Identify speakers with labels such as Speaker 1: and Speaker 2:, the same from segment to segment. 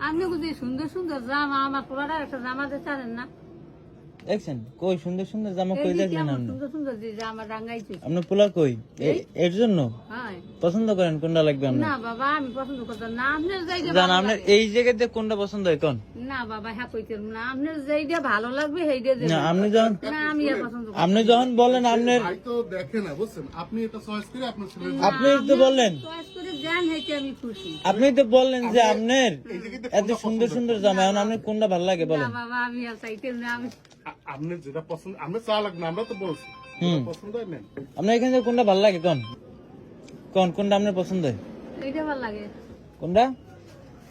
Speaker 1: আপনি বুঝি সুন্দর সুন্দর জামা আমার পোলাটার একটা জামা পারেন না?
Speaker 2: দেখছেন? কই সুন্দর সুন্দর জামা কই দেখলেন আপনি?
Speaker 1: সুন্দর সুন্দর যে জামা রাঙ্গাইছে
Speaker 2: আপনার পোলা কই? এর জন্য?
Speaker 1: হ্যাঁ।
Speaker 2: পছন্দ করেন কোনটা লাগবে
Speaker 1: না বাবা আমি পছন্দ করতাম না।
Speaker 2: জান। এই জায়গাতে কোনটা পছন্দ হয় কোন?
Speaker 1: না বাবা হ্যাঁ কইতেন না। আপনার যেইটা ভালো লাগবে সেইটা
Speaker 2: না আপনি যখন
Speaker 1: না আমি আর পছন্দ
Speaker 2: আপনি যখন বলেন আপনার
Speaker 3: ভাই তো দেখে না বুঝছেন? আপনি এটা চয়েস করে আপনার ছেলে
Speaker 2: আপনি তো বললেন
Speaker 1: চয়েস করে দেন হেঁটে আমি খুশি।
Speaker 2: আপনি তো বললেন যে আপনার এত সুন্দর সুন্দর জামা এখন আপনার কোনটা ভালো লাগে
Speaker 1: না
Speaker 2: বলেন।
Speaker 1: বাবা আমি আর চাইতেন না আমি
Speaker 3: আপনি যেটা পছন্দ আপনি চা লাগবে আমরা তো বলছি। পছন্দ হয় নেন।
Speaker 2: আপনার এখানে কোনটা ভালো লাগে কোন? কোন কোনটা আপনার পছন্দ হয়?
Speaker 1: এইটা ভালো লাগে।
Speaker 2: কোনটা?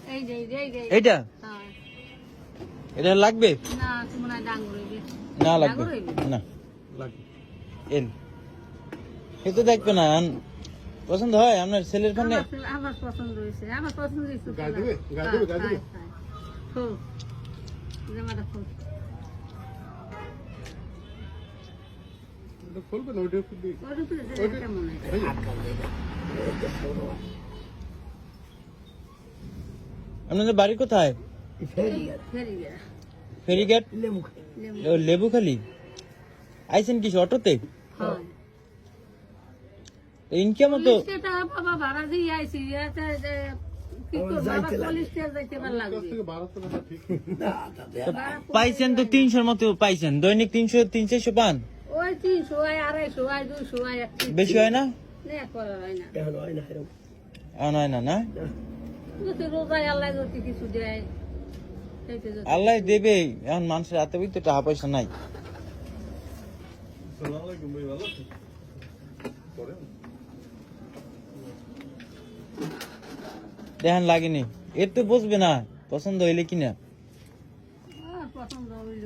Speaker 1: এই যে এই যে
Speaker 2: এইটা?
Speaker 1: হ্যাঁ।
Speaker 2: এটা লাগবে?
Speaker 1: না ডাঙ্গুর
Speaker 2: না লাগবে। না।
Speaker 3: লাগবে।
Speaker 2: এল এ তো দেখবে না পছন্দ হয় আপনার ছেলের
Speaker 1: আমার- পছন্দ হয়েছে আমার পছন্দ হয়েছে
Speaker 3: দেবে? গায়ে দেবে? গায়ে দেবে?
Speaker 1: জামাটা
Speaker 3: ওইটা একটু দিই।
Speaker 2: আপনাদের বাড়ি কোথায়?
Speaker 1: ফেরি গেরা
Speaker 2: ফেরিঘাট?
Speaker 1: লেমু
Speaker 2: ও, লেবুখালি আইছেন কি অটোতে? ইনকাম তো
Speaker 1: বাবা ভাড়া দিয়ে
Speaker 2: পাইছেন তো তিনশোর মতো পাইছেন। দৈনিক তিনশো তিন চারশো পান?
Speaker 1: ওই তিনশো আড়াইশো
Speaker 2: বেশি হয় না?
Speaker 1: নে হয় না।
Speaker 2: আর নয় না না
Speaker 1: রোজায় আল্লাহ যদি কিছু দেয়
Speaker 2: আল্লাহ দেবে এখন মানুষের হাতে তো টাকা পয়সা নাই। দেখেন লাগেনি। এর তো বুঝবে না পছন্দ হইলে কিনা।
Speaker 1: পছন্দ হইল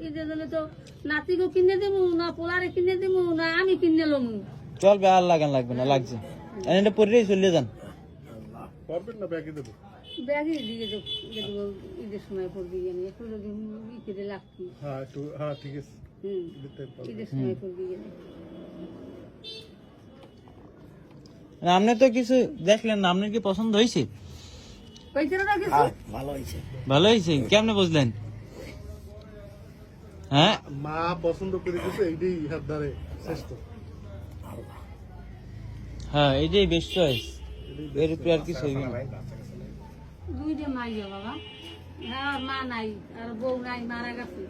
Speaker 2: ঈদের
Speaker 1: জন্য তো নাতিকেও কিনে দেবো না পোলারে কিনে দেবো না আমি কিনে লমু।
Speaker 2: চলবে আর লাগান লাগবে না লাগছে। এটা চলে যান।
Speaker 3: পারবেন না ব্যাগে দেবো?
Speaker 1: ব্যাগে দিয়ে দেবো ঈদের সময় পড়বি জানি এখন যদি বিকেলে লাগছি
Speaker 3: হ্যাঁ হ্যাঁ ঠিক আছে।
Speaker 1: হুম ঈদের সময় পড়বি জানি
Speaker 2: আপনি তো কিছু দেখলেন না আপনার কি পছন্দ হয়েছে?
Speaker 1: না কিছু?
Speaker 2: ভালো হয়েছে কেমনে বুঝলেন? হ্যাঁ?
Speaker 3: মা পছন্দ করে দিয়েছে এইটাই ইহার দ্বারে শ্রেষ্ঠ।
Speaker 2: হ্যাঁ এইটাই বেস্ট চয়েস এর উপরে আর কিছু হইবে না
Speaker 1: দুইটা মাই বাবা আর মা নাই আর বউ নাই মারা গেছে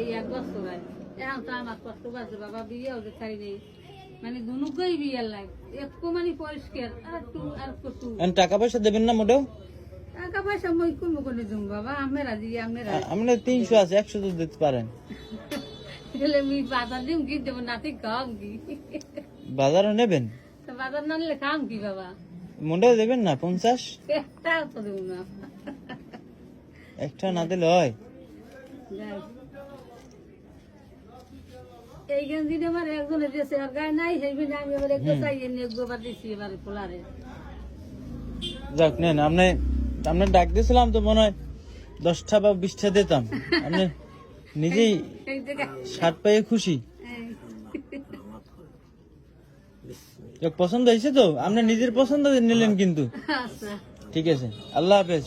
Speaker 1: এই এক বছর। আয় এখন তো আমার কষ্ট বাবা বিয়ে নেই। মানে দুনুকই বিয়ে লাগ একটু মানে পরিষ্কার আর একটু আর একটু।
Speaker 2: টাকা পয়সা দেবেন না মোটেও?
Speaker 1: টাকা পয়সা মই কমে বাবা? আমরা
Speaker 2: আছে তো দিতে পারেন।
Speaker 1: আমি বাজার দিম কি? দেবো নাতি খাম কি?
Speaker 2: বাজারও নেবেন?
Speaker 1: তো বাজার না নিলে খাম কি বাবা?
Speaker 2: মোটেও দেবেন না পঞ্চাশ?
Speaker 1: একটাও তো দেবো না।
Speaker 2: একটা না দিলে হয়।
Speaker 1: যাই। এই গেঞ্জি আমার একজনে দিয়েছে আর গায়ে নাই আমি এবার একটু চাই এনে একবার দিচ্ছি এবারে পোলারে।
Speaker 2: যাক নেন আপনি আপনার ডাক দিয়েছিলাম তো মনে হয় দশটা বা বিশটা দিতাম। আপনি নিজেই
Speaker 1: সাত
Speaker 2: পায়ে পাইয়ে খুশি পছন্দ হয়েছে তো? আপনি নিজের পছন্দ নিলেন কিন্তু।
Speaker 1: আচ্ছা।
Speaker 2: ঠিক আছে। আল্লাহ হাফেজ।